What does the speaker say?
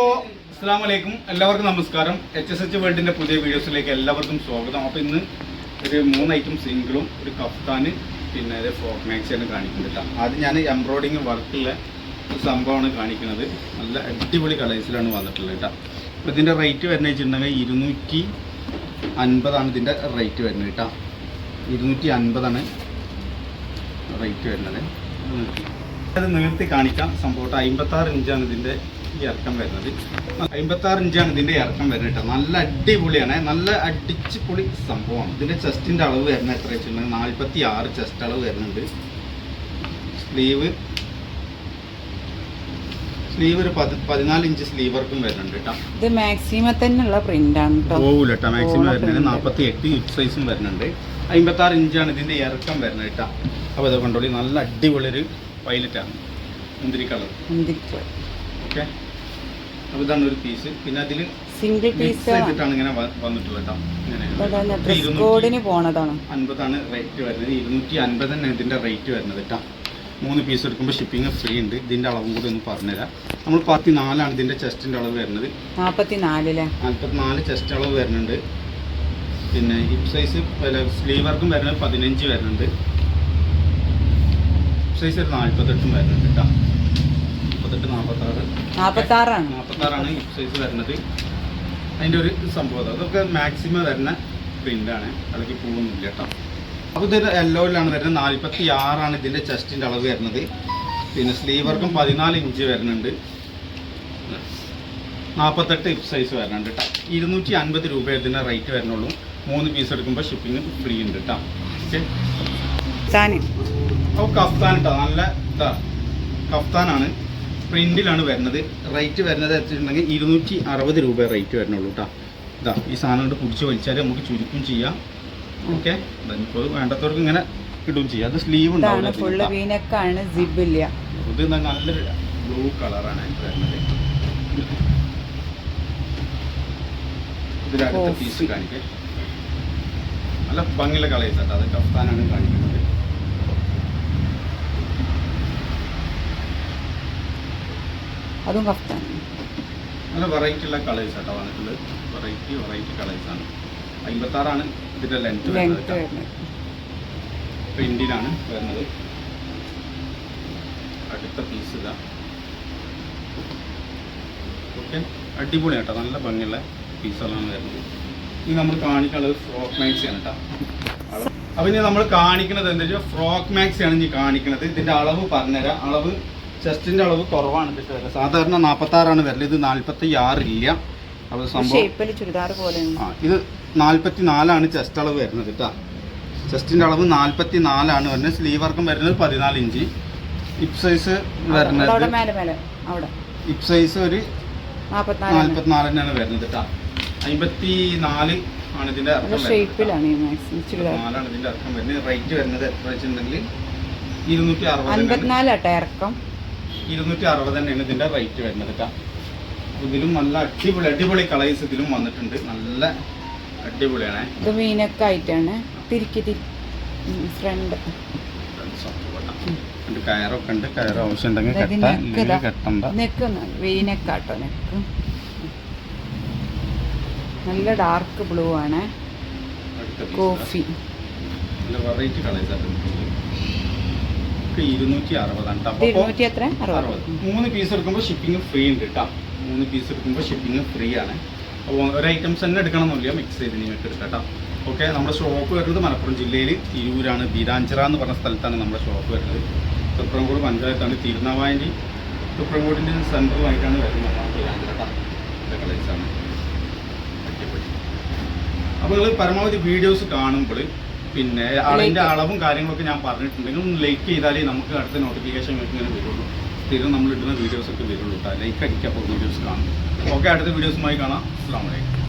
അസ്സാം വലൈക്കും എല്ലാവർക്കും നമസ്കാരം. എച്ച് എസ് എച്ച് വേൾഡിന്റെ പുതിയ വീഡിയോസിലേക്ക് എല്ലാവർക്കും സ്വാഗതം. അപ്പോൾ ഇന്ന് ഒരു മൂന്ന് ഐറ്റം സിംഗിളും ഒരു കഫ്താന് പിന്നെ ഒരു ഫ്രോക്ക് മാക്സിയാണ് കാണിക്കുന്നത് കേട്ടോ ആദ്യം ഞാൻ എംബ്രോയിഡിങ് വർക്കുള്ള ഒരു സംഭവമാണ് കാണിക്കുന്നത്. നല്ല അടിപൊളി കളേഴ്സിലാണ് വന്നിട്ടുള്ളത് കേട്ടോ അപ്പോൾ ഇതിന്റെ റേറ്റ് വരുന്നത് വെച്ചിട്ടുണ്ടെങ്കിൽ ഇരുന്നൂറ്റി അൻപതാണ് ഇതിന്റെ റേറ്റ് വരുന്നത് കേട്ടോ ഇരുന്നൂറ്റി അൻപതാണ് റേറ്റ് വരുന്നത്. അത് നീർത്തി കാണിക്കാം. സംഭവം അമ്പത്താറ് ഇഞ്ചാണ് ഇതിന്റെ ഇറക്കം വരുന്നത്. അമ്പത്താറ് ഇഞ്ചാണ് ഇതിന്റെ ഇറക്കം വരുന്നത് കേട്ടോ. നല്ല അടിപൊളിയാണ്. നല്ല അടിച്ച് പൊളി സംഭവമാണ്. ഇതിന്റെ ചെസ്റ്റിന്റെ അളവ് വരുന്നത് എത്ര വെച്ചിട്ടുണ്ടെങ്കിൽ നാൽപ്പത്തി ആറ് ചെസ്റ്റ് അളവ് വരുന്നുണ്ട്. സ്ലീവ്. സ്ലീവ് ഒരു പതി പതിനാല് ഇഞ്ച് സ്ലീവ് വർക്കും വരുന്നുണ്ട് കേട്ടോ. ഇത് മാക്സിമം തന്നെയുള്ള പ്രിന്റ് ആണ് കേട്ടോ. കേട്ടോ. മാക്സിമം വരുന്നത്. നാൽപ്പത്തി എട്ട് ഹിപ് സൈസും വരുന്നുണ്ട്. അമ്പത്താറ് ഇഞ്ചാണ് ഇതിന്റെ ഇറക്കം വരുന്നത് കേട്ടോ. അപ്പോൾ ഇത് കൊണ്ടോളി. നല്ല അടിപൊളി ഒരു വയലറ്റാണ് മുന്തിരി കളർ മുന്തിരിക്ക് ഓക്കെ. അപ്പോൾ ഇതാണ് ഒരു പീസ് പിന്നെ അതിൽ സിംഗിൾ പീസ് ചെയ്തിട്ടാണ് ഇങ്ങനെ വന്നിട്ടുള്ളത് കേട്ടോ പോണതാണ്. അൻപതാണ് റേറ്റ് വരുന്നത്. ഇരുന്നൂറ്റി അൻപത് തന്നെ ഇതിന്റെ റേറ്റ് വരുന്നത് കേട്ടോ മൂന്ന് പീസ് എടുക്കുമ്പോൾ ഷിപ്പിംഗ് ഫ്രീ ഉണ്ട്. ഇതിന്റെ അളവും കൂടി ഒന്ന് പറഞ്ഞുതരാം. നമ്മൾ പത്തി നാലാണ് ഇതിന്റെ ചെസ്റ്റിന്റെ അളവ് വരുന്നത്. നാപ്പത്തി നാലിലെ നാൽപ്പത്തിനാല് ചെസ്റ്റ് അളവ് വരുന്നുണ്ട്. പിന്നെ ഹിപ് സൈസ് സ്ലീവ് വർക്കും വരുന്നത് പതിനഞ്ച് വരുന്നുണ്ട്. ഹിപ്പ് സൈസ് ഒരു നാൽപ്പത്തെട്ടും വരുന്നുണ്ട് കേട്ടോ മുപ്പത്തെട്ട് നാൽപ്പത്താറ് നാൽപ്പത്താറാണ് നാൽപ്പത്താറാണ് ഹിപ്പ് സൈസ് വരുന്നത്. അതിന്റെ ഒരു സംഭവം അത്. അതൊക്കെ മാക്സിമം വരുന്ന പ്രിന്റാണ് അല്ലെങ്കിൽ പോകുന്നില്ല കേട്ടോ. അപ്പോൾ ഇത് യെല്ലോയിലാണ് വരുന്നത്. നാൽപ്പത്തി ആറാണ് ഇതിന്റെ ചെസ്റ്റിന്റെ അളവ് വരുന്നത്. പിന്നെ സ്ലീവ് വർക്കും പതിനാല് ഇഞ്ച് വരുന്നുണ്ട്. നാൽപ്പത്തെട്ട് ഹിപ്പ് സൈസ് വരുന്നുണ്ട് കേട്ടോ. ഇരുന്നൂറ്റി അൻപത് രൂപ ഇതിന്റെ റേറ്റ് വരുന്നുള്ളൂ. മൂന്ന് പീസ് എടുക്കുമ്പോൾ ഷിപ്പിംഗ് ഫ്രീ ഉണ്ട് കേട്ടോ. ഓക്കെ അപ്പോൾ കഫ്താൻ കേട്ടോ നല്ല ഇതാ. കഫ്താനാണ്. പ്രിന്റിലാണ് വരുന്നത്. റേറ്റ് വരുന്നത് വെച്ചിട്ടുണ്ടെങ്കിൽ ഇരുന്നൂറ്റി അറുപത് രൂപ റേറ്റ് വരുന്നുള്ളൂ കേട്ടോ ഇതാ ഈ സാധനം കൊണ്ട് പിടിച്ച് വലിച്ചാൽ നമുക്ക് ചുരുക്കും ചെയ്യാം. ഓക്കെ ഇപ്പോൾ വേണ്ടത്തവർക്ക് ഇങ്ങനെ ഇടുകയും ചെയ്യാം. അത് സ്ലീവ് ഉണ്ടാവും ഉണ്ടാവില്ല. ഇത് നല്ല ബ്ലൂ കളറാണ് അതിന് വരുന്നത്. ഇതിലകത്തെ. പീസ് കാണിക്കേ. നല്ല ഭംഗിയുള്ള കളേഴ്സ് കേട്ടോ അത് കഫ്താനാണ് കാണിക്കുന്നത്. അതും കഫ്താൻ നല്ല വെറൈറ്റി ഉള്ള കളേഴ്സ് ആട്ടോ വന്നിട്ടുള്ളത്. വെറൈറ്റി വെറൈറ്റി കളേഴ്സ് ആണ്. അമ്പത്താറാണ് ഇതിന്റെ ലെങ്ത് വരുന്നത് പ്രിന്റിനാണ് വരുന്നത്. അടുത്ത പീസ് ഇതാ. ഓക്കെ അടിപൊളി കേട്ടോ നല്ല ഭംഗിയുള്ള പീസുകളാണ് വരുന്നത്. ഇനി നമ്മൾ കാണിക്കുന്നത് ഫ്രോക്ക് മാക്സി ആണ് കേട്ടോ അപ്പൊ ഇനി നമ്മൾ കാണിക്കുന്നത് എന്താ വെച്ചാൽ ഫ്രോക്ക് മാക്സി ആണ് ഇനി കാണിക്കുന്നത്. ഇതിന്റെ അളവ് പറഞ്ഞുതരാം. അളവ് ചെസ്റ്റിന്റെ അളവ് കുറവാണ് ഇതിന്റെ വരൽ. സാധാരണ നാൽപ്പത്തി ആറാണ് വരൽ. ഇത് നാൽപ്പത്തി ആറില്ല അപ്പോൾ സംഭവം ഷേപ്പിൽ ചുരിദാർ പോലെ ആ ഇത് നാൽപ്പത്തി നാലാണ് ചെസ്റ്റ് അളവ് വരുന്നത് കേട്ടോ ചെസ്റ്റിന്റെ അളവ് നാൽപ്പത്തി നാലാണ് വരുന്നത്. സ്ലീവ് വർക്കും വരുന്നത് പതിനാല് ഇഞ്ച്. ഹിപ് സൈസ് അവിടെ വരുന്നത് മേലെ മേലെ. അവിടെ. ഹിപ് സൈസ് ഒരു നാപ്പത്തിനാല് നാൽപ്പത്തിനാല് തന്നെയാണ് വരുന്നത് കേട്ടോ അമ്പത്തി നാല് ആണ് ഇതിന്റെ നല്ല അർത്ഥം വരുന്നത് ഷേപ്പിലാണ് ഈ മാക്സിമം ചുരിദാർ നാലാണ് ഇതിന്റെ അർത്ഥം വരുന്നത്. റേറ്റ് വരുന്നത് എത്ര വെച്ചിട്ടുണ്ടെങ്കിൽ ഇരുന്നൂറ്റി അറുപത് ഇറക്കം. ഇരുന്നൂറ്റി അറുപത് തന്നെയാണ് ഇതിന്റെ റേറ്റ് വരുന്നത് കേട്ടോ ഇതിലും നല്ല അടിപൊളി അടിപൊളി കളേഴ്സ് ഇതിലും വന്നിട്ടുണ്ട്. നല്ല അടിപൊളിയാണ്. ഇത് വീനക്കായിട്ടാണ് തിരിക്കി തിരി ഫ്രണ്ട് കയറൊക്കെ ഉണ്ട്. കയർ ആവശ്യം ഉണ്ടെങ്കിൽ. കെട്ടണ്ട. നെക്ക് വീനക്കാട്ടോ നെക്ക് നല്ല ഡാർക്ക് ബ്ലൂ ആണ്. കോഫി. നല്ല വെറൈറ്റി കളേഴ്സ് ഒക്കെ ഇരുന്നൂറ്റി അറുപതാണ് അറുപത്. മൂന്ന് പീസ് എടുക്കുമ്പോൾ ഷിപ്പിംഗ് ഫ്രീ ഉണ്ട് കേട്ടോ മൂന്ന് പീസ് എടുക്കുമ്പോൾ ഷിപ്പിംഗ് ഫ്രീ ആണ്. അപ്പോൾ ഒരു ഐറ്റംസ് തന്നെ എടുക്കണമെന്നില്ല. മിക്സ് ചെയ്ത് നിങ്ങൾക്ക് എടുക്കാം കേട്ടോ ഓക്കെ നമ്മുടെ ഷോപ്പ് വരുന്നത് മലപ്പുറം ജില്ലയിൽ തിരൂരാണ്. ബീരാഞ്ചിറ എന്ന് പറഞ്ഞ സ്ഥലത്താണ് നമ്മുടെ ഷോപ്പ് വരുന്നത്. തുപ്രംകോട് പഞ്ചായത്താണ്. തിരുനാവായന്റെ തുപ്രംകോടിന്റെ സെന്ററുമായിട്ടാണ് വരുന്നത് ബീരാഞ്ചിറ കേട്ടോ കളേഴ്സാണ് അപ്പോൾ നിങ്ങൾ പരമാവധി വീഡിയോസ് കാണുമ്പോൾ പിന്നെ അതിന്റെ. അളവും കാര്യങ്ങളൊക്കെ ഞാൻ പറഞ്ഞിട്ടുണ്ടെങ്കിൽ ഒന്ന് ലൈക്ക് ചെയ്താലേ നമുക്ക് അടുത്ത നോട്ടിഫിക്കേഷൻ ഇങ്ങനെ വരുള്ളൂ. സ്ഥിരം നമ്മൾ ഇടുന്ന വീഡിയോസ് ഒക്കെ വരുള്ളൂ ലൈക്ക് അടിക്കുക അപ്പോൾ വീഡിയോസ് കാണും. ഓക്കെ അടുത്ത വീഡിയോസുമായി കാണാം. അസ്സാം വലൈക്കും